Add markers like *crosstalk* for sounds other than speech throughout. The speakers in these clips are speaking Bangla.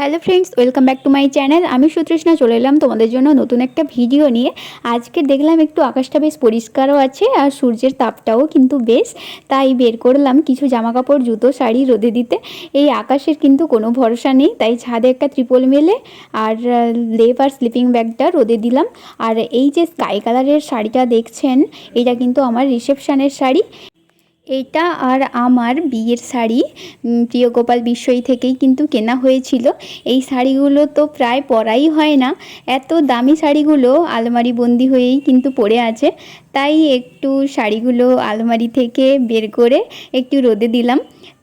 Hello friends, welcome back to my channel. আমি সুতৃষ্ণা, চলে এলাম তোমাদের জন্য নতুন একটা ভিডিও নিয়ে। আজকে দেখলাম একটু আকাশটা বেশ পরিষ্কারও আছে আর সূর্যের তাপটাও কিন্তু বেশ। তাই বের করলাম কিছু জামা কাপড় জুতো, শাড়ি রোদে দিতে। এই আকাশের কিন্তু কোনো ভরসা নেই, তাই ছাদে একটা ত্রিপল মেলে আর লেপ আর স্লিপিং ব্যাগটা রোদে দিলাম। আর এই যে স্কাই কালারের শাড়িটা দেখছেন, এটা কিন্তু আমার রিসেপশানের শাড়ি। এইটা আর আমার বিয়ের শাড়ি প্রিয় গোপাল বিশ্বই থেকেই কিন্তু কেনা হয়েছিল। এই শাড়িগুলো তো প্রায় পরাই হয় না। এত দামি শাড়িগুলো আলমারি বন্দি হয়েই কিন্তু পড়ে আছে। তাই একটু শাড়িগুলো আলমারি থেকে বের করে একটু রোদে দিলাম।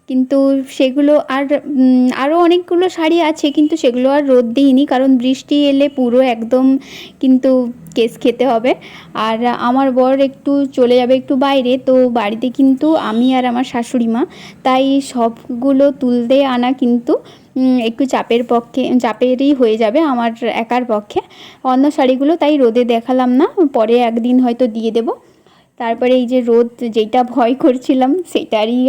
কিন্তু সেগুলো আর আরও অনেকগুলো শাড়ি আছে, কিন্তু সেগুলো আর রোদ দিইনি, কারণ বৃষ্টি এলে পুরো একদম কিন্তু কেস খেতে হবে। আর আমার বর একটু চলে যাবে একটু বাইরে, তো বাড়িতে কিন্তু আমি আর আমার শাশুড়ি মা, তাই সবগুলো তুলতে আনা কিন্তু একটু চাপের পক্ষে, চাপেরই হয়ে যাবে আমার একার পক্ষে। অন্য শাড়িগুলো তাই রোদে দেখালাম না, পরে একদিন হয়তো দিয়ে দেবো। তারপরে এই যে রোদ যেটা ভয় করছিলাম সেটারই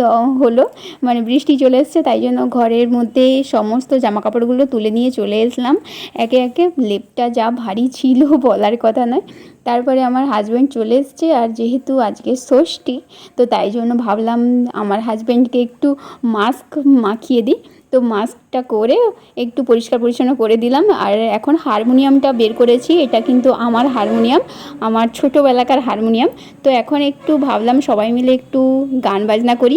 হলো। মানে বৃষ্টি চলে এসছে, তাই জন্য ঘরের মধ্যে সমস্ত জামা কাপড়গুলো তুলে নিয়ে চলে এসলাম। একে একে লেপটা যা ভারী ছিল *laughs* বলার কথা নয়। তারপরে আমার হাজব্যান্ড চলে এসছে, আর যেহেতু আজকে ষষ্ঠী, তো তাই জন্য ভাবলাম আমার হাজব্যান্ডকে একটু মাস্ক মাখিয়ে দিই। তো মাস্কটা করে একটু পরিষ্কার পরিচ্ছন্ন করে দিলাম। আর এখন হারমোনিয়ামটা বের করেছি, এটা কিন্তু আমার হারমোনিয়াম, আমার ছোটোবেলাকার হারমোনিয়াম। তো এখন একটু ভাবলাম সবাই মিলে একটু গান বাজনা করি।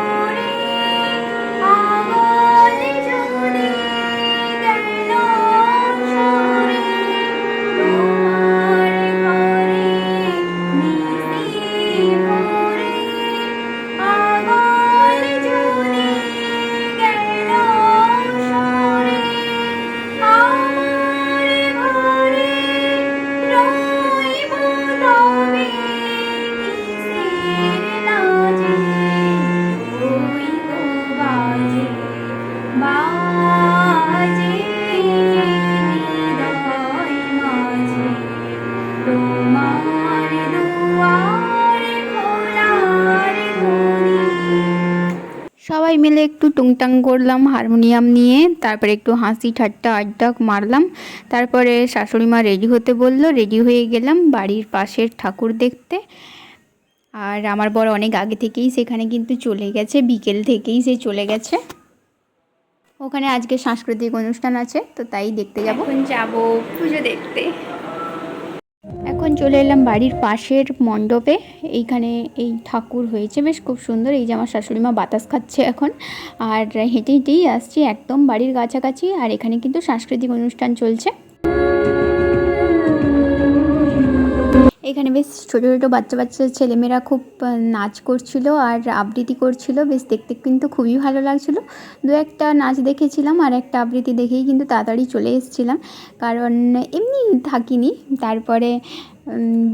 সবাই মিলে একটু টুংটাং করলাম, হারমোনিয়াম নিয়ে, তারপরে একটু হাসি ঠাট্টা আড্ডা মারলাম। তারপরে শাশুড়ি মা রেডি হতে বলল, রেডি হয়ে গেলাম বাড়ির পাশের ঠাকুর দেখতে। আর আমার বড় অনেক আগে থেকেই সেখানে কিন্তু চলে গেছে, বিকেল থেকেই সে চলে গেছে। ওখানে আজকে সাংস্কৃতিক অনুষ্ঠান আছে, তো তাই দেখতে যাব। যাব পুজো দেখতে। এখন চলে এলাম বাড়ির পাশের মণ্ডপে। এইখানে এই ঠাকুর হয়েছে, বেশ খুব সুন্দর। এই যে আমার শাশুড়ি মা বাতাস খাচ্ছে এখন। আর হেঁটে হেঁটেই আসছি একদম বাড়ির কাছাকাছি। আর এখানে কিন্তু সাংস্কৃতিক অনুষ্ঠান চলছে। এখানে বেশ ছোটো ছোটো বাচ্চা বাচ্চা ছেলেমেয়েরা খুব নাচ করছিল আর আবৃত্তি করছিল। বেশ দেখতে কিন্তু খুবই ভালো লাগছিল। দু একটা নাচ দেখেছিলাম আর একটা আবৃত্তি দেখেই কিন্তু তাড়াতাড়ি চলে এসেছিলাম। কারণ এমনি থাকিনি। তারপরে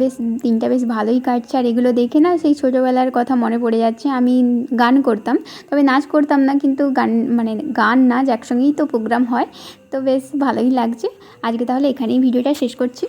বেশ দিনটা বেশ ভালোই কাটছে। আর এগুলো দেখে না সেই ছোটোবেলার কথা মনে পড়ে যাচ্ছে। আমি গান করতাম। তবে নাচ করতাম না কিন্তু গান মানে গান, নাচ একসঙ্গেই তো প্রোগ্রাম হয়। তো বেশ ভালোই লাগছে। আজকে তাহলে এখানেই ভিডিওটা শেষ করছি।